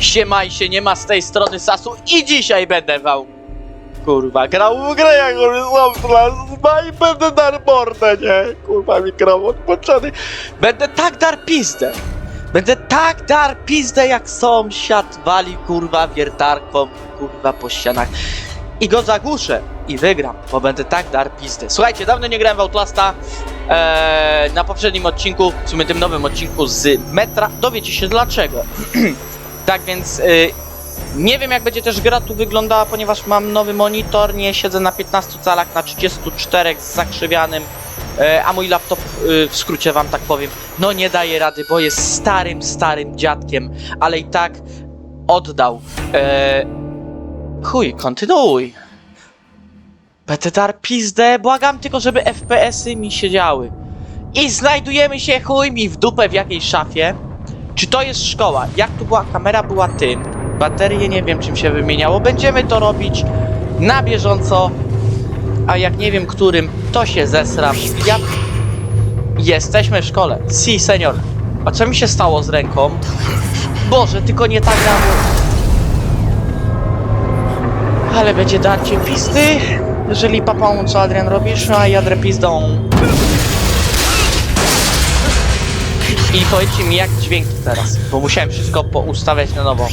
Siemaj się, nie ma z tej strony Sasu i dzisiaj będę wam kurwa grał w grę jak Horyzontal i będę dar mordę, nie? Kurwa mikrofon podczony. Będę tak dar pizdę. Będę tak dar pizdę jak sąsiad wali kurwa wiertarką kurwa po ścianach. I go zagłuszę i wygram, bo będę tak dar pizdę. Słuchajcie, dawno nie grałem w Outlasta. Eee, na poprzednim odcinku, w sumie tym nowym odcinku z Metra, dowiecie się dlaczego. tak więc y, nie wiem jak będzie też gra tu wyglądała, ponieważ mam nowy monitor, nie siedzę na 15 calach, na 34 z zakrzywianym, e, a mój laptop, y, w skrócie wam tak powiem, no nie daje rady, bo jest starym, starym dziadkiem, ale i tak oddał. E, chuj, kontynuuj. Dar pizdę, błagam tylko, żeby FPS-y mi siedziały. I znajdujemy się chuj mi w dupę w jakiejś szafie. Czy to jest szkoła? Jak tu była kamera, była tym. Baterie nie wiem czym się wymieniało. Będziemy to robić na bieżąco. A jak nie wiem którym, to się zesram. Ja... Jesteśmy w szkole. Si, senior. A co mi się stało z ręką? Boże, tylko nie tak rano. Ale będzie darcie pisty. Jeżeli papą, co Adrian robisz, a ja drę pizdą. I powiedzcie mi, jak dźwięki teraz, bo musiałem wszystko poustawiać na nowo.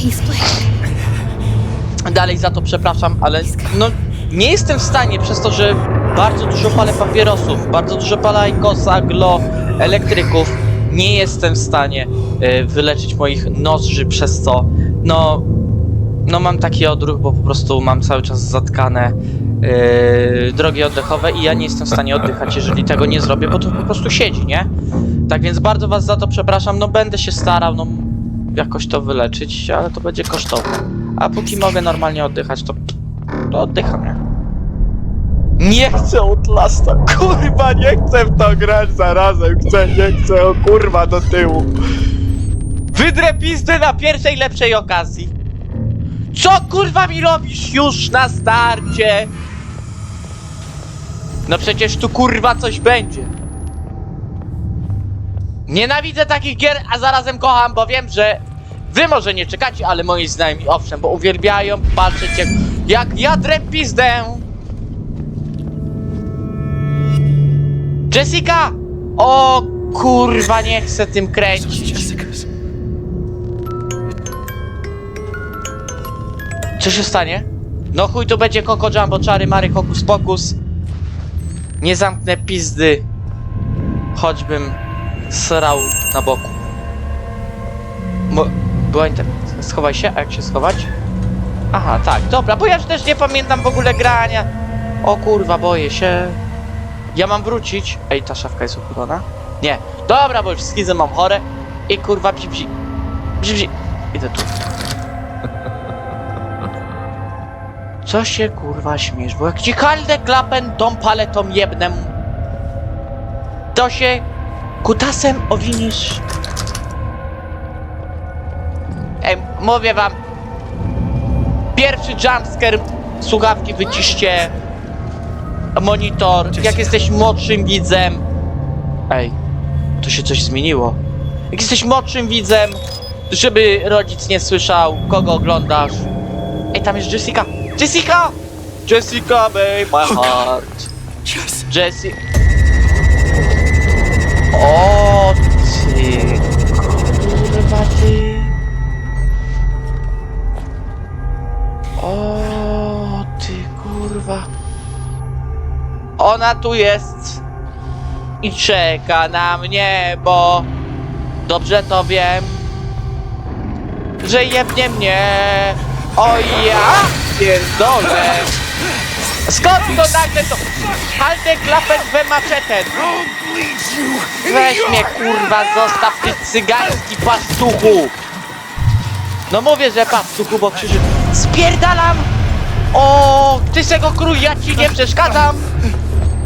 Dalej za to przepraszam, ale no nie jestem w stanie przez to, że bardzo dużo palę papierosów, bardzo dużo palę Aikosa, Glo, elektryków, nie jestem w stanie e, wyleczyć moich nozdrzy przez co, no, no mam taki odruch, bo po prostu mam cały czas zatkane e, drogi oddechowe i ja nie jestem w stanie oddychać, jeżeli tego nie zrobię, bo to po prostu siedzi, nie? Tak więc bardzo was za to przepraszam, no będę się starał, no jakoś to wyleczyć, ale to będzie kosztowne. A póki mogę normalnie oddychać, to, to oddycham, nie? Nie chcę Outlasta, kurwa, nie chcę w to grać zarazem, chcę, nie chcę, o kurwa, do tyłu. Wydrę pizdę na pierwszej lepszej okazji. Co kurwa mi robisz już na starcie? No przecież tu kurwa coś będzie. Nienawidzę takich gier, a zarazem kocham, bo wiem, że wy może nie czekacie, ale moi znajomi owszem, bo uwielbiają patrzeć jak, jak ja drę. Jessica! O kurwa, nie chcę tym kręcić. Co się stanie? No chuj, tu będzie Coco Jumbo, czary, mary, hokus pokus. Nie zamknę pizdy. Choćbym srał na boku. Mo była internet. Schowaj się, a jak się schować? Aha, tak, dobra, bo ja też nie pamiętam w ogóle grania. O kurwa, boję się. Ja mam wrócić. Ej, ta szafka jest uchylona? Nie. Dobra, bo już schizę mam chore. I kurwa, bzi, bzi. Bzi, bzi. Idę tu. Co się kurwa śmiesz? Bo jak ci kaldę klapen tą paletą jebnem, to się kutasem owinisz. Ej, mówię wam. Pierwszy jumpscare, słuchawki wyciście. Monitor, jak jesteś młodszym widzem. Ej, to się coś zmieniło. Jak jesteś młodszym widzem, żeby rodzic nie słyszał, kogo oglądasz. Ej, tam jest Jessica. Jessica! Jessica, babe, my heart. Jessie. O ty kurwa ty. O ty kurwa. Ona tu jest i czeka na mnie, bo dobrze to wiem, że jebnie mnie. O ja pierdolę. Skąd to nagle to? Haldę klapę we maczetę. Weź mnie kurwa, zostaw ty cygański pastuchu! No mówię, że pastuchu, bo krzyży... Spierdalam! O, ty se go krój, ja ci nie przeszkadzam!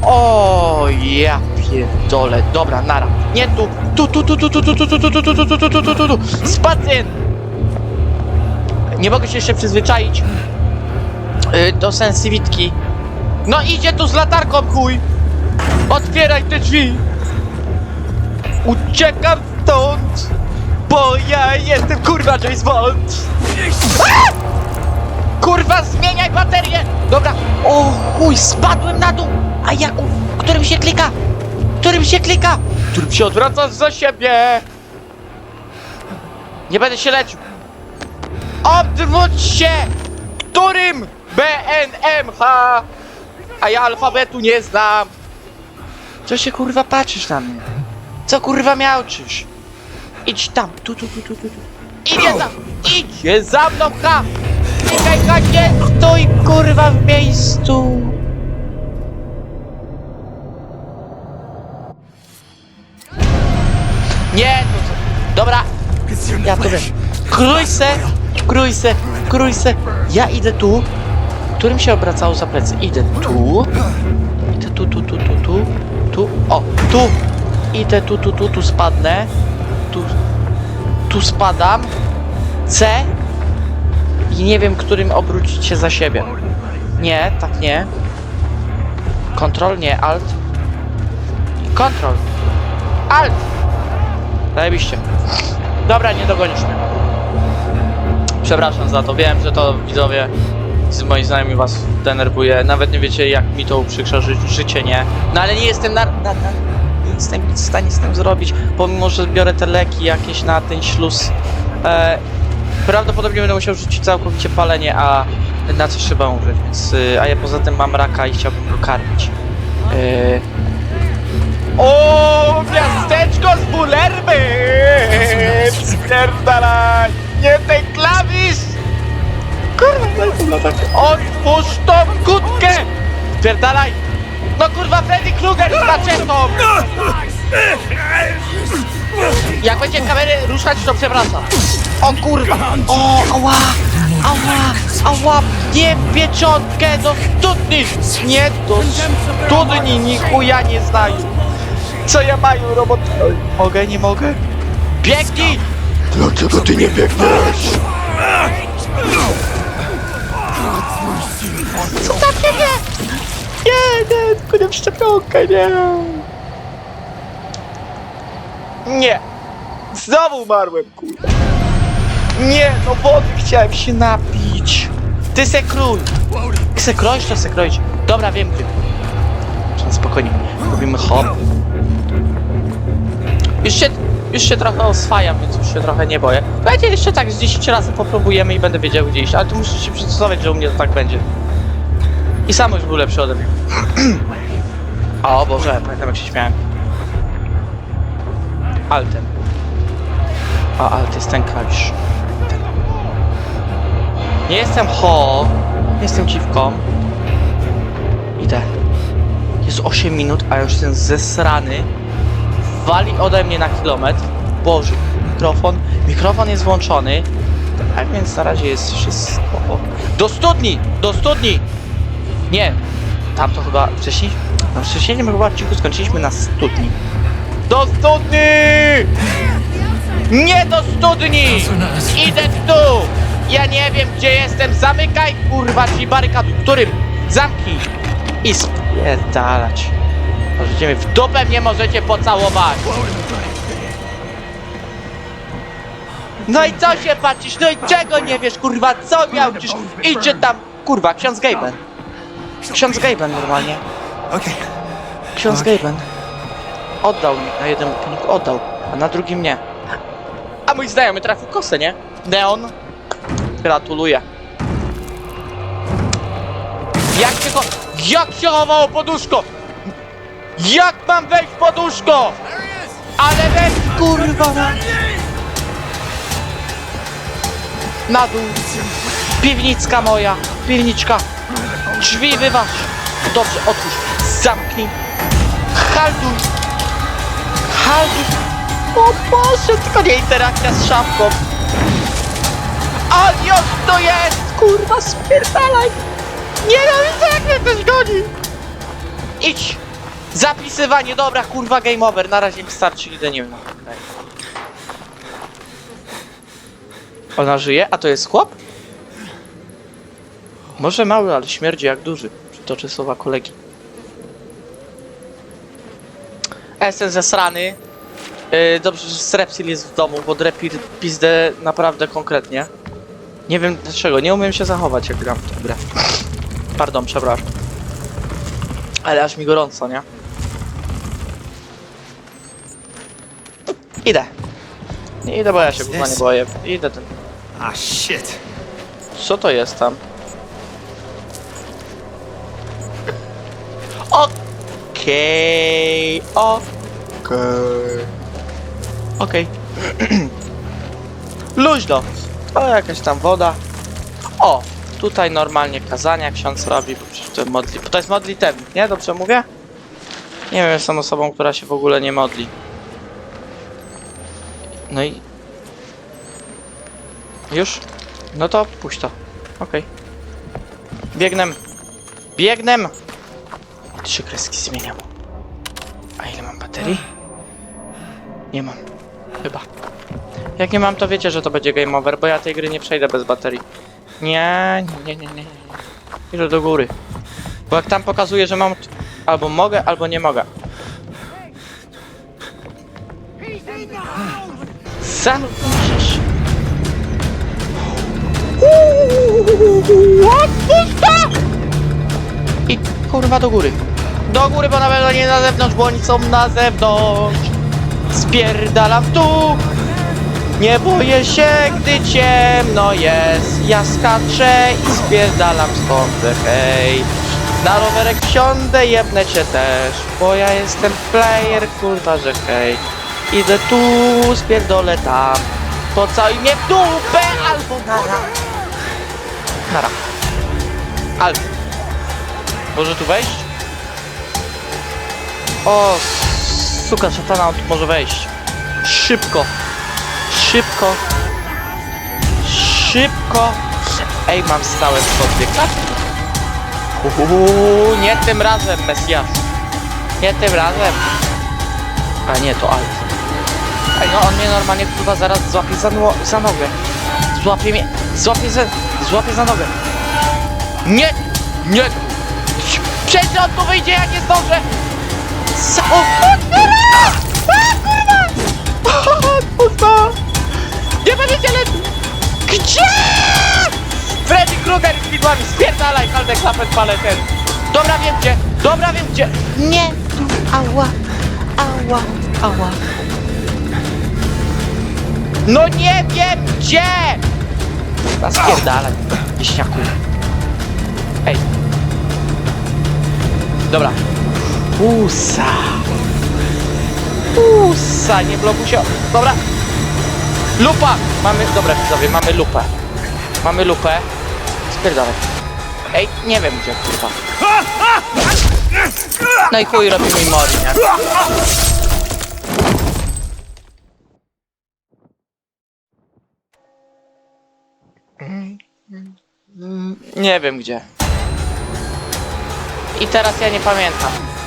O, ja pierdolę, dobra, nara. Nie tu, tu, tu, tu, tu, tu, tu, tu, tu, tu, tu, tu, tu, tu, tu, tu, tu, tu, Spacyn! Nie mogę się jeszcze przyzwyczaić y, do sensywitki. No idzie tu z latarką, chuj! Otwieraj te drzwi! Uciekam stąd! Bo ja jestem kurwa James Bond! Kurwa, zmieniaj baterię! Dobra, o chuj, spadłem na dół! A jak, którym się klika? Którym się klika? Którym się odwracasz za siebie? Nie będę się leczył! Odwróć się! Którym? B, N, M, H! A ja alfabetu nie znam! Co się kurwa patrzysz na mnie? Co kurwa miałczysz? Idź tam, tu, tu, tu, tu, tu. Idzie za, idzie za mną, ha! Ha, nie stój kurwa w miejscu! Nie, to co? Dobra, ja to wiem. Krój se, krój se, krój se. Ja idę tu. Którym się obracało za plecy? Idę tu. Idę tu, tu, tu, tu, tu. Tu. O, tu. Idę tu, tu, tu, tu spadnę. Tu. Tu spadam. C. I nie wiem, którym obrócić się za siebie. Nie, tak nie. Kontrol, nie, alt. Kontrol. Alt. Zajebiście. Dobra, nie dogonisz mnie. Przepraszam za to. Wiem, że to widzowie z moi znajomi was denerwuje. Nawet nie wiecie, jak mi to uprzykrza ży życie, nie? No ale nie jestem na, na, na... Nie jestem nic w stanie z tym zrobić, pomimo, że biorę te leki jakieś na ten śluz. E, prawdopodobnie będę musiał rzucić całkowicie palenie, a na coś trzeba umrzeć, więc... Y, a ja poza tym mam raka i chciałbym go karmić. Y, o, miasteczko z bulerby! Spierdalaj! Nie klawisz! Kurwa, tak. Otwórz tą kutkę! Spierdalaj! No kurwa, Freddy Krueger z maczetą! Jak będzie kamery ruszać, to przepraszam. O kurwa! O, ała! Ała! Ała! Nie pieczątkę do studni! Nie do studni, ni chuja nie znają! Co ja mają, robot? Mogę, nie mogę? Biegnij! Dlaczego ty nie biegniesz? Co tam nie Nie, tylko nie w szczepionkę, nie. Nie. Znowu umarłem, kurwa. Nie, no wody chciałem się napić. Ty se krój. Se kroisz, to se kroić. Dobra, wiem, ty. Spokojnie. Robimy hop. Już się, już się trochę oswajam, więc już się trochę nie boję. Będzie jeszcze tak z 10 razy popróbujemy i będę wiedział gdzie iść, ale tu muszę się przystosować, że u mnie to tak będzie. I sam już był lepszy ode mnie. o Boże, pamiętam jak się śmiałem. Altem. A, alt jest ten klawisz. Ten. Nie jestem ho, nie jestem dziwką. Idę. Jest 8 minut, a już ten zesrany wali ode mnie na kilometr. Boże, mikrofon. Mikrofon jest włączony. Tak więc na razie jest wszystko. Do studni! Do studni! Nie, tam to chyba wcześniej. No wcześniej my chyba odcinku skończyliśmy na studni. Do studni! Nie do studni! Idę tu! Ja nie wiem gdzie jestem. Zamykaj kurwa ci barykadu. Którym? Zamknij! I spierdalać. Możecie mnie w dupę mnie możecie pocałować. No i co się patrzysz? No i czego nie wiesz, kurwa? Co miałczysz? Idźcie tam, kurwa, ksiądz Gaben. Ksiądz Gaben normalnie. Okej. Ksiądz Gaben. Oddał mi na jednym koniku, oddał, a na drugim nie. A mój znajomy trafił kosę, nie? Neon. Gratuluję. Jak się go... Jak się chowało poduszko? Jak mam wejść poduszko? Ale weź kurwa na... Na dół. Piwnicka moja. Piwniczka. Drzwi wyważ. Dobrze, otwórz. Zamknij. Halduj. Halduj. O Boże, tylko nie interakcja z szafką. O, już to jest! Kurwa, spierdalaj! Nienawidzę, jak mnie ktoś goni! Idź! Zapisywanie, dobra, kurwa, game over. Na razie wystarczy, idę, nie wiem. Ona żyje? A to jest chłop? Może mały, ale śmierdzi jak duży. Przytoczę słowa kolegi. Jestem zesrany. Yy, dobrze, że Strepsil jest w domu, bo drepir pizdę naprawdę konkretnie. Nie wiem dlaczego, nie umiem się zachować jak gram w tę grę. Pardon, przepraszam. Ale aż mi gorąco, nie? Idę. Nie idę, bo ja się kurwa nie boję. Idę ten. Ah, shit. Co to jest tam? Okej, okej. Okej. Luźno. To jakaś tam woda. O, tutaj normalnie kazania ksiądz robi, bo modli. Bo to jest modlitewnik, nie? Dobrze mówię? Nie wiem, jestem osobą, która się w ogóle nie modli. No i... Już? No to puść to. Okej. Biegnę. Biegnę! Trzy kreski zmieniam. A ile mam baterii? Nie mam. Chyba. Jak nie mam, to wiecie, że to będzie game over, bo ja tej gry nie przejdę bez baterii. Nie, nie, nie, nie. Idę do góry. Bo jak tam pokazuje, że mam... Albo mogę, albo nie mogę. Zamknij Otwórz to! I kurwa do góry. Do góry, bo na pewno nie na zewnątrz, bo oni są na zewnątrz. Spierdalam tu. Nie boję się, gdy ciemno jest. Ja skaczę i spierdalam stąd, hej. Na rowerek wsiądę, jebnę cię też, bo ja jestem player, kurwa, że hej. Idę tu, spierdolę tam. Pocałuj mnie w dupę albo nara. Nara. Albo. Może tu wejść? O, suka szatana, on tu może wejść. Szybko. Szybko. Szybko. Ej, mam stałe wschodnie Uuu, nie tym razem, Mesjasz. Nie tym razem. A nie, to Alt. Ej, no on mnie normalnie kurwa zaraz złapie za, no, za nogę. Złapie mnie, złapie za, złapie za nogę. Nie, nie. Przecież on tu wyjdzie, ja nie zdążę. Sa o, otwiera! A, kurwa! Otwórz Nie będziecie lepiej. Gdzie? Freddy Krueger z widłami, spierdalaj, kaldę klapet paleten. Dobra, wiem gdzie, dobra, wiem gdzie. Nie, tu, ała, ała, ała. No nie wiem gdzie! Chyba spierdalaj, wieśniaku. Ej. Dobra. Usa. Usa, nie blokuj się. Dobra. Lupa! Mamy, dobra widzowie, mamy lupę. Mamy lupę. Spierdalaj. Ej, nie wiem gdzie, kurwa. No i chuj robi mi mori, nie? Nie wiem gdzie. I teraz ja nie pamiętam.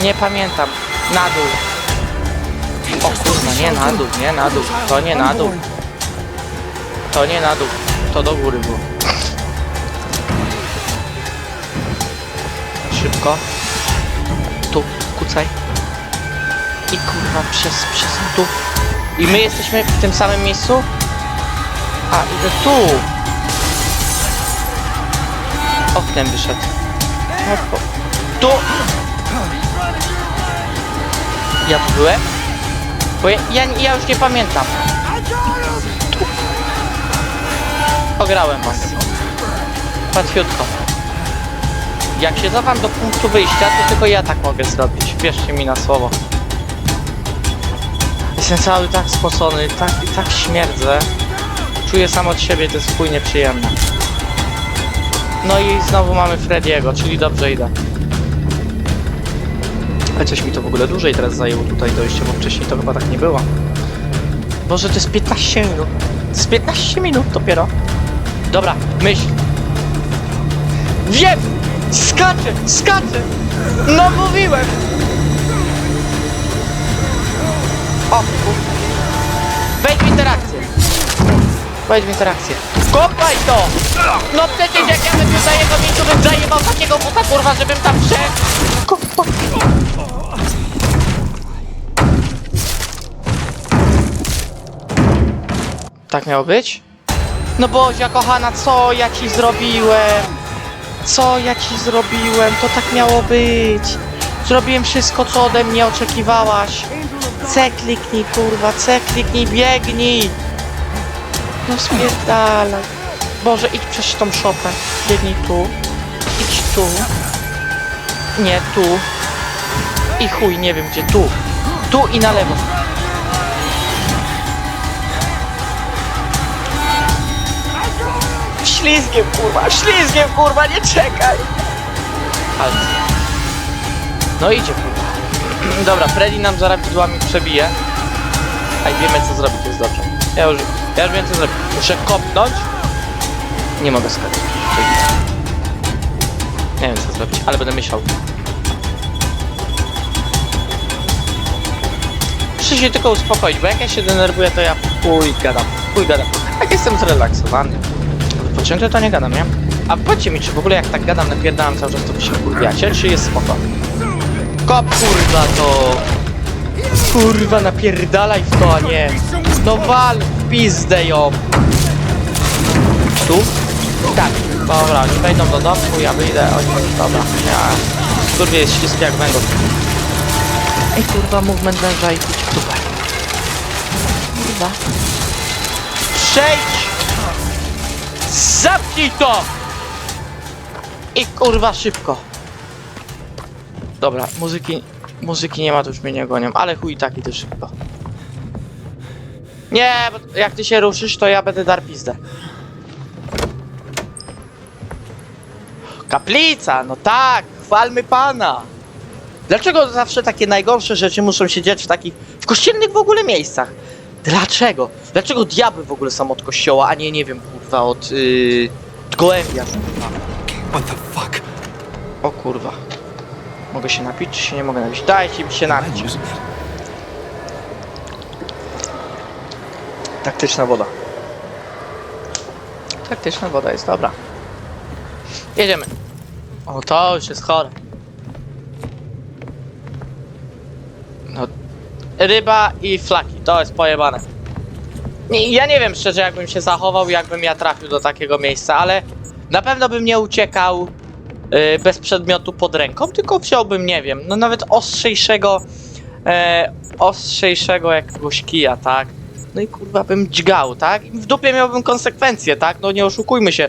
Nie pamiętam. Na dół. O kurwa, nie na dół, nie na dół. To nie na dół. To nie na dół. To do góry było. Szybko. Tu, kucaj. I kurwa, przez, przez tu. I my jesteśmy w tym samym miejscu? A, idę tu. Oknem wyszedł. No, Tu. Ja tu byłem? Bo ja, ja, ja już nie pamiętam. Ograłem was. Łatwiutko. Jak się cofam do punktu wyjścia, to tylko ja tak mogę zrobić. Wierzcie mi na słowo. Jestem cały tak spocony, tak, tak śmierdzę. Czuję sam od siebie, to jest chuj nieprzyjemne. No i znowu mamy Frediego, czyli dobrze idę. Coś mi to w ogóle dłużej teraz zajęło tutaj dojście, bo wcześniej to chyba tak nie było. Boże, to jest 15 minut. To jest 15 minut dopiero. Dobra, myśl. Wiem! Skaczę! Skaczę! No mówiłem! O, Wejdź w interakcję. Wejdź w interakcję. Kopaj to! No przecież jak ja bym tu za jego miejscu bym zajebał takiego buta kurwa, żebym tam wszedł. Kopaj. Tak miało być? No Bozia kochana, co ja ci zrobiłem? Co ja ci zrobiłem? To tak miało być. Zrobiłem wszystko, co ode mnie oczekiwałaś. C kliknij, kurwa, C kliknij, biegnij. No spierdalaj. Boże, idź przez tą szopę. Biegnij tu. Idź tu. Nie, tu. I chuj, nie wiem gdzie, tu. Tu i na lewo. Ślizgiem, kurwa, ślizgiem, kurwa, nie czekaj! Halt. No idzie, kurwa. Dobra, Freddy nam widłami przebije. A i wiemy co zrobić, jest dobrze. Ja już, ja już wiem co zrobić. Muszę kopnąć. Nie mogę skakać. Nie wiem co zrobić, ale będę myślał. Muszę się tylko uspokoić, bo jak ja się denerwuję, to ja chuj gadam, chuj gadam. Jak jestem zrelaksowany, wypoczęty, to nie gadam, nie? A powiedzcie mi, czy w ogóle jak tak gadam, napierdalam cały czas, to wy się kurwiacie, czy jest spoko? Kop kurwa to! Kurwa, napierdalaj w to, a nie! No wal w pizdę ją! Tu? Tak, dobra, oni wejdą do domku, ja wyjdę, oni... Dobra, ja... Kurwie jest śliski jak węgorz. Ej kurwa, movement węża i idź w dupę. Kurwa. Przejdź! Zamknij to! I kurwa szybko. Dobra, muzyki, muzyki nie ma, to już mnie nie gonią, ale chuj tak idę szybko. Nie, bo jak ty się ruszysz, to ja będę dar pizdę. Kaplica, no tak, chwalmy Pana. Dlaczego zawsze takie najgorsze rzeczy muszą się dziać w takich, w kościelnych w ogóle miejscach? Dlaczego? Dlaczego diabły w ogóle są od kościoła, a nie, nie wiem, kurwa, od, yy, od gołębia? kurwa? What the fuck? O kurwa. Mogę się napić, czy się nie mogę napić? Dajcie mi się napić. Taktyczna woda. Taktyczna woda jest dobra. Jedziemy. O, to już jest chore. Ryba i flaki, to jest pojebane. Nie, ja nie wiem szczerze, jakbym się zachował, jakbym ja trafił do takiego miejsca, ale na pewno bym nie uciekał y, bez przedmiotu pod ręką, tylko wziąłbym, nie wiem, no nawet ostrzejszego, e, ostrzejszego jakiegoś kija, tak? No i kurwa bym dźgał, tak? I w dupie miałbym konsekwencje, tak? No nie oszukujmy się.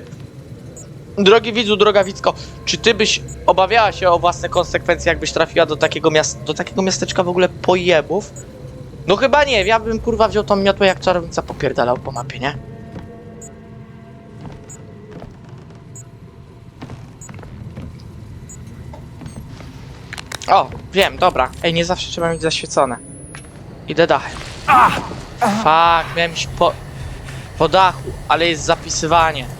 Drogi widzu, droga Wicko, czy ty byś obawiała się o własne konsekwencje, jakbyś trafiła do takiego, miast do takiego miasteczka w ogóle pojebów? No chyba nie, ja bym kurwa wziął tą miotłę jak czarownica popierdalał po mapie, nie? O, wiem, dobra. Ej, nie zawsze trzeba mieć zaświecone. Idę dachem. Fuck, miałem iść po, po dachu, ale jest zapisywanie.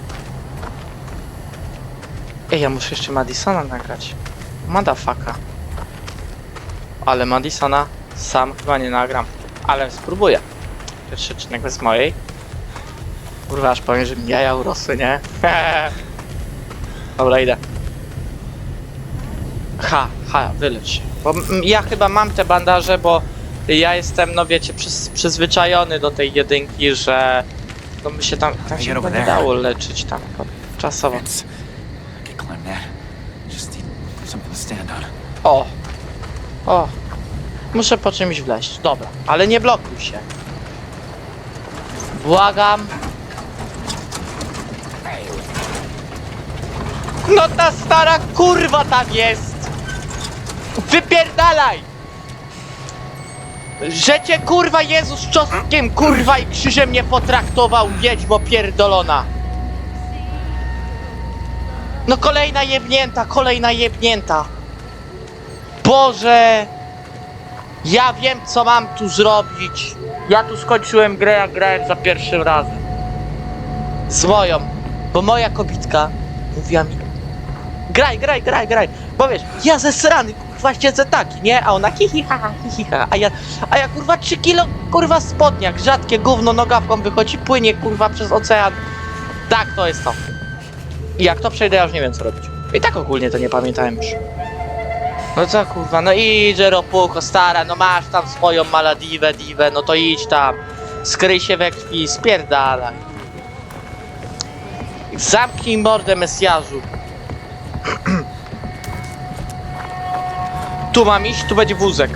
Ej, ja muszę jeszcze Madisona nagrać. Madafaka. Ale Madisona sam chyba nie nagram. Ale spróbuję. Pierwszy bez mojej. Kurwa, aż powiem, że mi jaja urosły, nie? Dobra, idę. Ha, ha, wylecz się. Bo ja chyba mam te bandaże, bo ja jestem, no wiecie, przyz, przyzwyczajony do tej jedynki, że no my się tam, tam się nie dało leczyć tam czasowo. O! O! Muszę po czymś wleźć. Dobra, ale nie blokuj się. Błagam. No ta stara kurwa tam jest! Wypierdalaj! Że cię kurwa Jezus czosnkiem kurwa i krzyżem nie potraktował, wiedźmo pierdolona! No kolejna jebnięta, kolejna jebnięta! Boże! Ja wiem, co mam tu zrobić. Ja tu skończyłem grę, jak grałem za pierwszym razem. Z moją. Bo moja kobitka mówiła mi graj, graj, graj, graj. Bo wiesz, ja ze srany, kurwa, siedzę taki, nie? A ona hihiha, hihiha. A ja, a ja kurwa 3 kilo, kurwa, spodniak. Rzadkie gówno nogawką wychodzi, płynie, kurwa, przez ocean. Tak, to jest to. I jak to przejdę, ja już nie wiem, co robić. I tak ogólnie to nie pamiętałem już. No co kurwa, no idź Ropuko, stara, no masz tam swoją Maladiwę, diwę, no to idź tam. Skryj się we krwi spierdalaj. Zamknij mordę, Mesjarzu. tu mam iść, tu będzie wózek.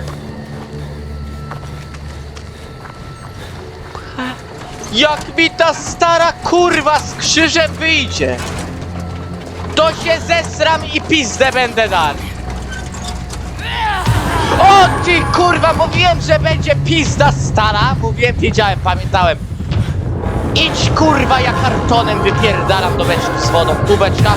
Jak mi ta stara kurwa z krzyżem wyjdzie, to się zesram i pizdę będę dał. O ty kurwa, mówiłem, że będzie pizda stara. Mówiłem, wiedziałem, pamiętałem. Idź kurwa, ja kartonem wypierdalam do beczki z wodą. Tu beczka.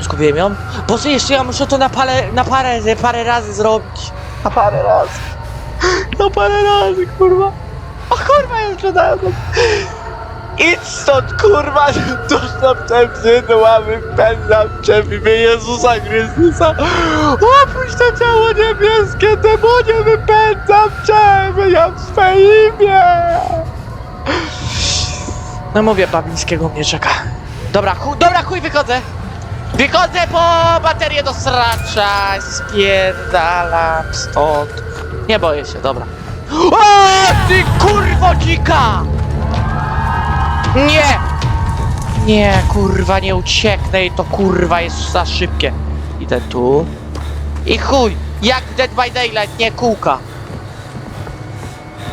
Zgubiłem ją? Boże, jeszcze ja muszę to na parę, na parę, parę razy zrobić. Na parę razy. Na parę razy, kurwa. O kurwa, jeszcze na Idź stąd, kurwa, duszno przebrzydła, wypędzam cię w imię Jezusa Chrystusa. Opuść to ciało niebieskie, demonie, wypędzam cię, wyjam swe imię. No mówię, Babińskiego mnie czeka. Dobra, dobra, chuj, wychodzę. Wychodzę po baterię do sracza, spierdalam stąd. Nie boję się, dobra. O, ty kurwo dzika! Nie! Nie, kurwa, nie ucieknę i to kurwa jest za szybkie. Idę tu. I chuj! Jak Dead by Daylight, nie kółka.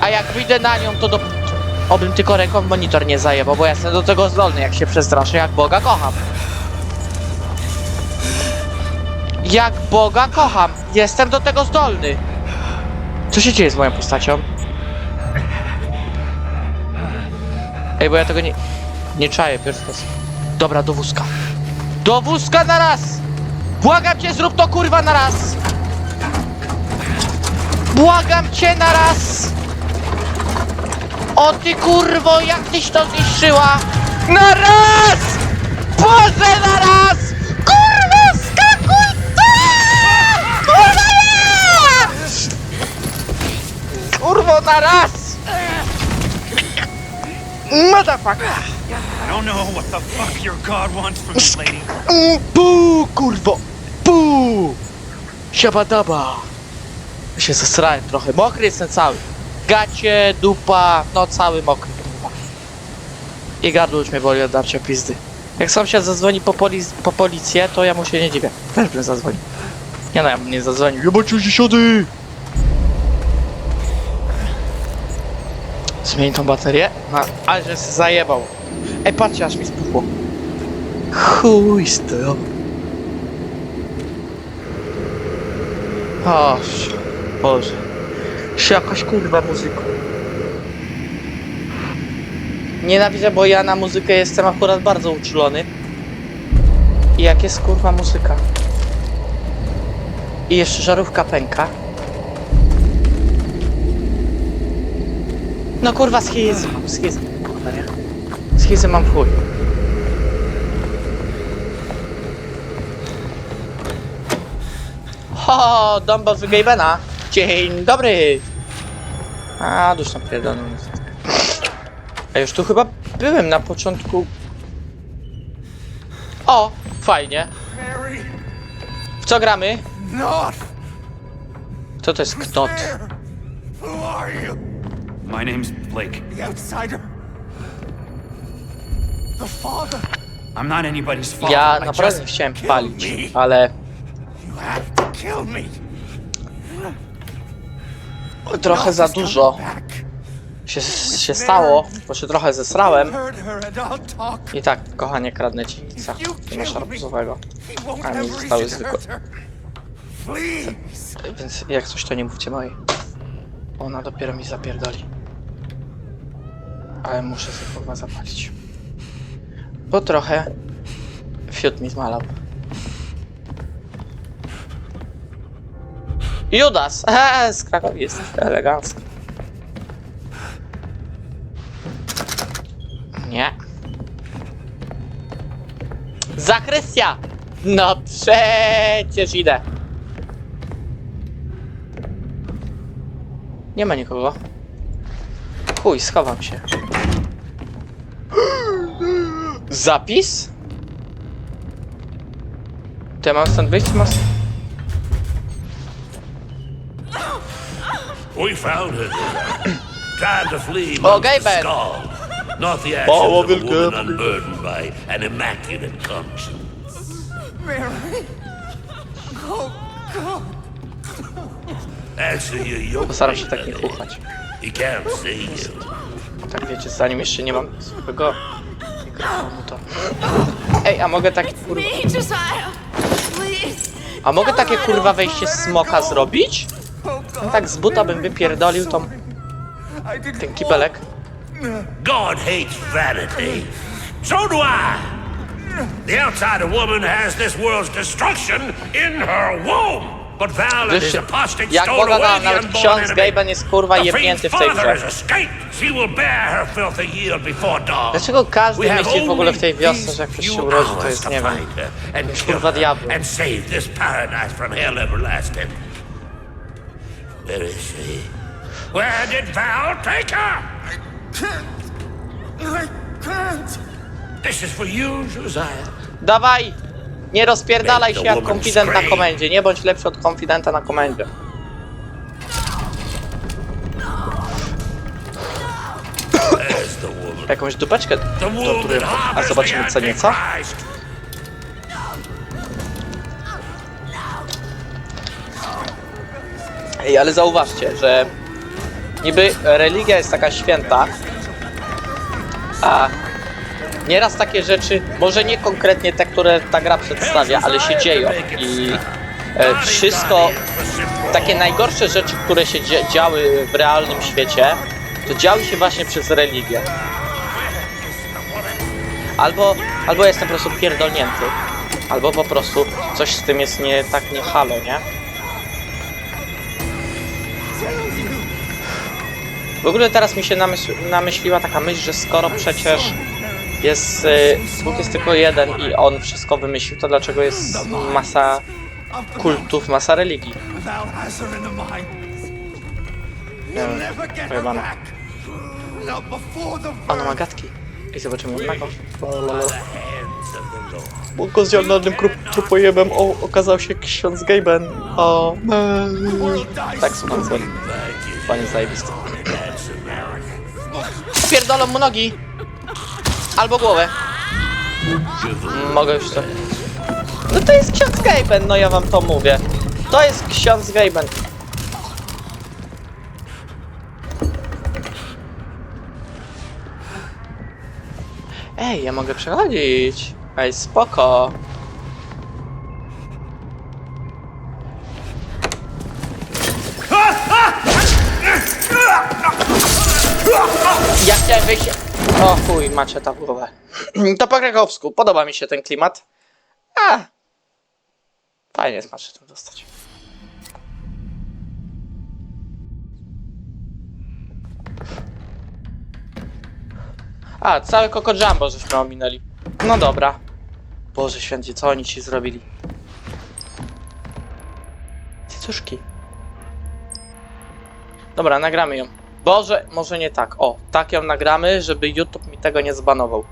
A jak wyjdę na nią, to do... Obym tylko ręką monitor nie zajebał, bo ja jestem do tego zdolny, jak się przestraszę, jak Boga kocham. Jak Boga kocham. Jestem do tego zdolny. Co się dzieje z moją postacią? Ej, bo ja tego nie... Nie czaję pierwszy raz. Dobra, do wózka. Do wózka na raz! Błagam cię, zrób to kurwa na raz! Błagam cię na raz! O ty kurwo, jak tyś to zniszczyła! Na raz! Boże, na raz! Kurwa, skakuj! Kurwa, nie! Kurwo, na raz! Motherfucker! I don't know what the fuck your god wants from me, lady. Pu, kurwo! Pu! Siabadaba! Ja się zesrałem trochę. Mokry jestem cały. Gacie, dupa, no cały mokry. kurwa. I gardło już mnie boli od darcia pizdy. Jak sąsiad zadzwoni po, poli po policję, to ja mu się nie dziwię. Też bym zadzwonił. Nie no, ja bym nie zadzwonił. Jebać dziesiąty! Zmień tą baterię? No, ale że się zajebał. Ej, patrzcie, aż mi spuchło. Chuj z tym. O, Boże. Się jakaś kurwa muzyka. Nienawidzę, bo ja na muzykę jestem akurat bardzo uczulony. I jak jest kurwa muzyka. I jeszcze żarówka pęka. No kurwa schizm mam. Kurwa nie. Schizm mam w chuj. Ho, Dumbo z Gabena. Dzień dobry. A, dusz napierdolony. A już tu chyba byłem na początku. O, fajnie. W co gramy? Co to jest knot? Who are you? My name's Blake. The outsider. The father. I'm not anybody's father. Ja I naprawdę just... chciałem kill palić, me. ale You have to kill me. trochę za dużo się, się stało, bo się trochę zesrałem. Her talk. I tak, kochanie, kradnę ci nic. Nie masz arbuzowego. He won't A mi have zostały to zwykłe. hurt her. Please. Więc jak coś, to nie mówcie mojej. Ona dopiero mi zapierdoli. Ale muszę sobie kurwa zapalić. Bo trochę fiut mi zmalał. Judas! Eee, z Krakowi jest elegancko. Nie. Zakrystia! No przecież idę. Nie ma nikogo. Chuj, schowam się. Zapis? To ja mam stąd wyjść? Mam... We found her trying to flee Oh, amongst the skull. Not the actions of a woman unburdened by an immaculate conscience. Mary. Oh, God. Answer your yoke. Postaram się tak nie chuchać. He can't see you. Tak wiecie, zanim jeszcze nie mam swojego to... Ej, a mogę kurwa... Please. A mogę takie kurwa wejście smoka zrobić? No tak z buta bym wypierdolił tą... ten kibelek. God hates vanity. So do I. The outsider woman has this world's destruction in her womb. Wiesz, jak dał, the nawet ksiądz. Gaben jest kurwa jebnięty w tej father grze. has escaped. She will bear her filthy yield before dawn. Dlaczego każdy We have myśli w ogóle w tej only wiosce, że jak ktoś się urodzi, to jest, nie wiem, find her and jakiś kill kurwa diabły. And save this paradise from hell everlasting. Where is she? Where did Val take her? I can't. This is for you, Josiah. Dawaj! Nie rozpierdalaj się jak konfident na komendzie. Nie bądź lepszy od konfidenta na komendzie. Jakąś dupeczkę A zobaczymy co nieco. Ej, ale zauważcie, że niby religia jest taka święta, a nieraz takie rzeczy, może nie konkretnie te, które ta gra przedstawia, ale się dzieją i e, wszystko, takie najgorsze rzeczy, które się działy w realnym świecie, to działy się właśnie przez religię. Albo, albo jestem po prostu pierdolnięty, albo po prostu coś z tym jest nie tak nie halo, nie? W ogóle teraz mi się namysł, namyśliła taka myśl, że skoro przecież jest Bóg jest tylko jeden i on wszystko wymyślił, to dlaczego jest masa kultów, masa religii? Pojebane. the Ona ma gadki. I zobaczymy jednego. Hands of the Lord. Bóg z zielonym trupojebem o, okazał się ksiądz Gaben. O, Tak, słucham, sorry. Panie zajebisty. Pierdolą mu nogi! Albo głowę. Mogę już to. No to jest ksiądz Gaben, no ja wam to mówię. To jest ksiądz Gaben. Ej, ja mogę przechodzić. Ej, spoko. Ja chciałem wyjść... O chuj, macie ta w głowę. To po krakowsku. Podoba mi się ten klimat. A. Fajnie jest maczetą dostać. A, całe Coco Jumbo żeśmy ominęli. No dobra. Boże święty, co oni ci zrobili? Cycuszki. Dobra, nagramy ją. Boże, może nie tak. O, tak ją nagramy, żeby YouTube mi tego nie zbanował.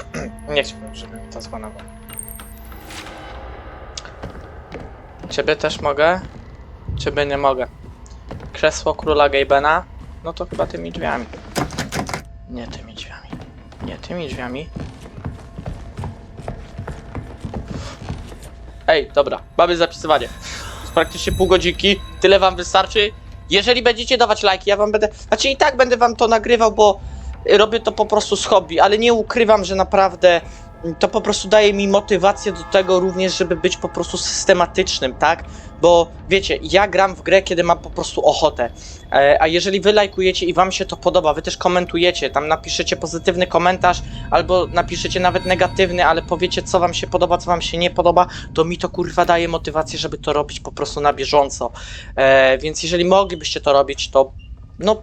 nie chciałbym, żeby mi to zbanował. Ciebie też mogę? Ciebie nie mogę. Krzesło króla Gabena? No to chyba tymi drzwiami. Nie tymi drzwiami. Nie tymi drzwiami. Ej, dobra, mamy zapisywanie. Praktycznie pół godzinki. Tyle wam wystarczy. Jeżeli będziecie dawać lajki, ja wam będę. Znaczy i tak będę wam to nagrywał, bo robię to po prostu z hobby, ale nie ukrywam, że naprawdę to po prostu daje mi motywację do tego również, żeby być po prostu systematycznym, tak? Bo wiecie, ja gram w grę, kiedy mam po prostu ochotę. E, a jeżeli wy lajkujecie i wam się to podoba, wy też komentujecie, tam napiszecie pozytywny komentarz, albo napiszecie nawet negatywny, ale powiecie, co wam się podoba, co wam się nie podoba, to mi to kurwa daje motywację, żeby to robić po prostu na bieżąco. E, więc jeżeli moglibyście to robić, to no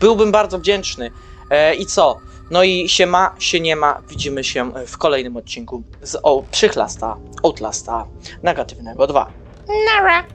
byłbym bardzo wdzięczny. E, I co? No i się ma, się nie ma. Widzimy się w kolejnym odcinku z o, Przychlasta, Outlasta, Negatywnego 2. Nara!